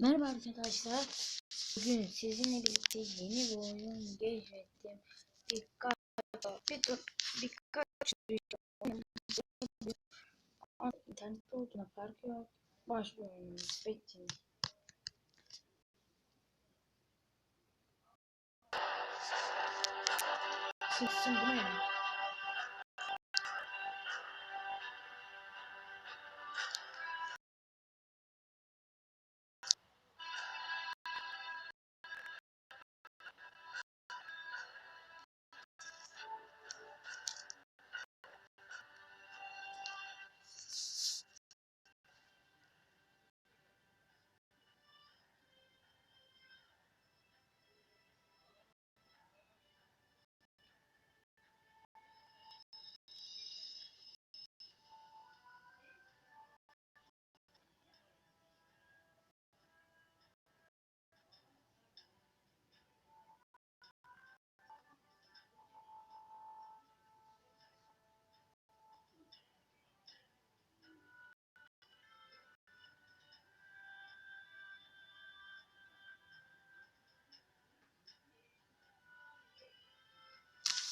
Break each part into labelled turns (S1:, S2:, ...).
S1: Merhaba arkadaşlar. Bugün sizinle birlikte yeni bir oyun keşfettim. Birkaç bir birkaç oyun internette olduğuna fark yok. Başlıyor oyunumuz. Bekleyin. Sıksın bu ne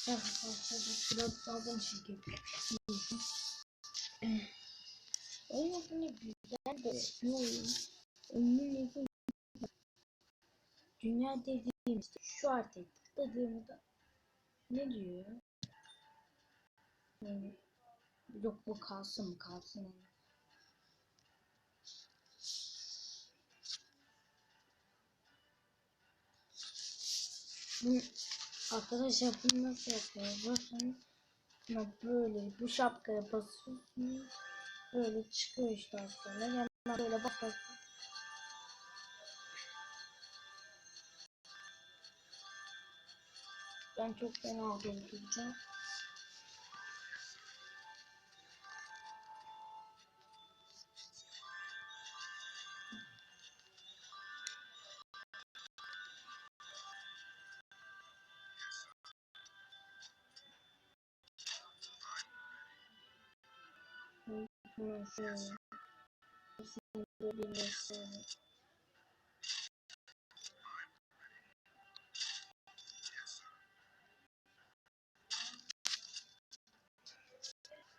S1: biraz aldım şirket. Oyun aslında güzel de bir oyun. Oyunun adı Dünya dediğimizde şu haritayı tıkladığımda ne diyor? Yani, yok bu kalsın mı kalsın yani. Bu, arkadaşlar bunu nasıl yapıyor? Bakın böyle bu şapkaya basıyorsunuz. Böyle çıkıyor işte aslında. Hemen böyle bak bak. Ben çok fena dolduracağım. Hemen şöyle. Aslında birleştirelim.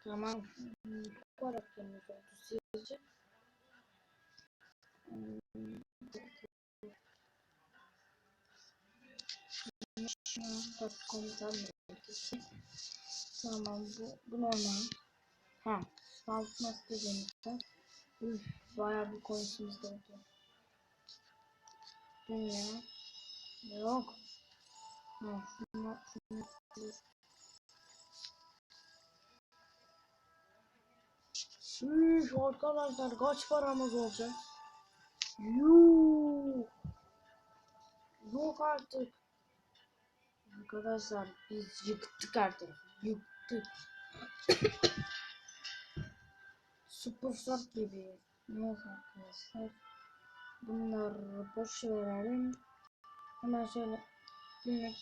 S1: Tamam. Bu karakterimiz oldu sizce. Tamam bu, bu normal. Ha, salt nasıl denizde? Üf, bayağı bir konusumuz oldu. Dünya. Yok. Ha, şunu, şunu. Üf arkadaşlar kaç paramız olacak? Yuh. Yok artık. Arkadaşlar biz yıktık artık. Yıktık. Super Shark gibi. Neyse arkadaşlar. Bunları boş verelim. Hemen şöyle günlük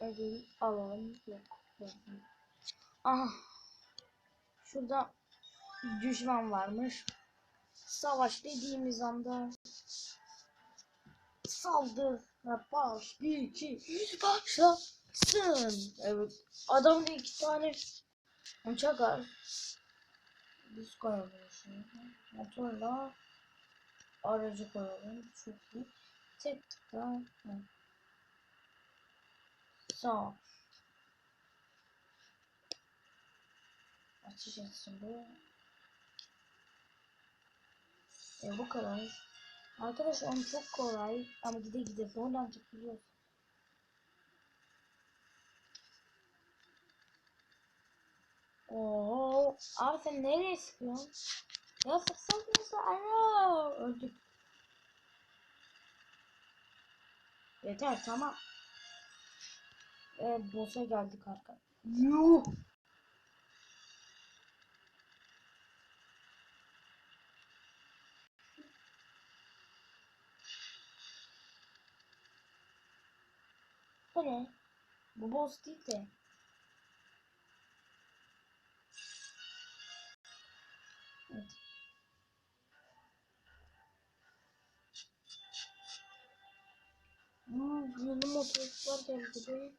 S1: ödül alalım. Aha. Şurada düşman varmış. Savaş dediğimiz anda saldır baş bir iki başlasın. Evet. Adamın iki tane uçak var. Biz koyalım şimdi. Motorla aracı koyalım. Çok iyi. Tek tıkla. Sağ. Açış etsin bu. E bu kadar. Arkadaşlar onu çok kolay ama gide gide zorlanacak biliyorsun. Abi sen nereye sıkıyorsun? Ya sıksan nasıl? Ana öldük. Yeter tamam. Ee, boss'a geldik arka. Yuh. Bu ne? Bu boss değil de. Çocuklar geldi be.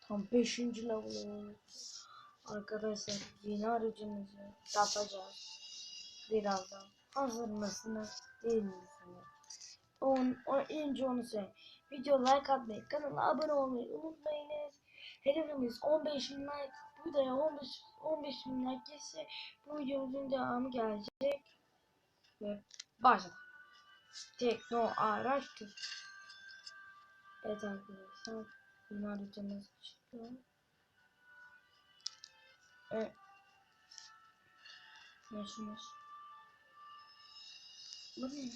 S1: Tam 5. level Arkadaşlar yeni aracımızı yapacağız. Birazdan. Hazır mısınız? Değil misiniz? On, o, önce onu söyle. Video like atmayı, kanala abone olmayı unutmayınız. Hedefimiz 15 bin like. Bu videoya 15, 15 bin like gelirse bu videomuzun devamı gelecek. Ve başladık. Tekno araçtır. Evet arkadaşlar. Yeni aracımız çıktı. Evet. Yaşımız. Bu ne?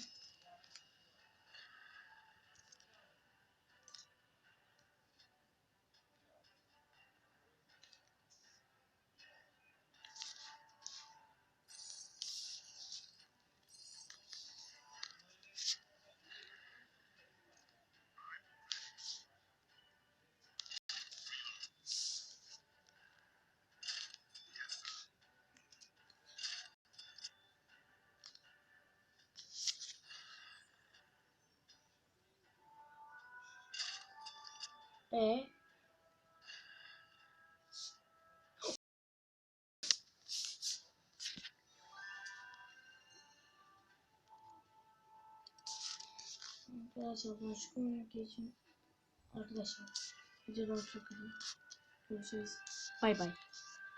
S1: E başka oyuna geçin. Arkadaşlar videodan çok iyi. Görüşürüz. Bay bay.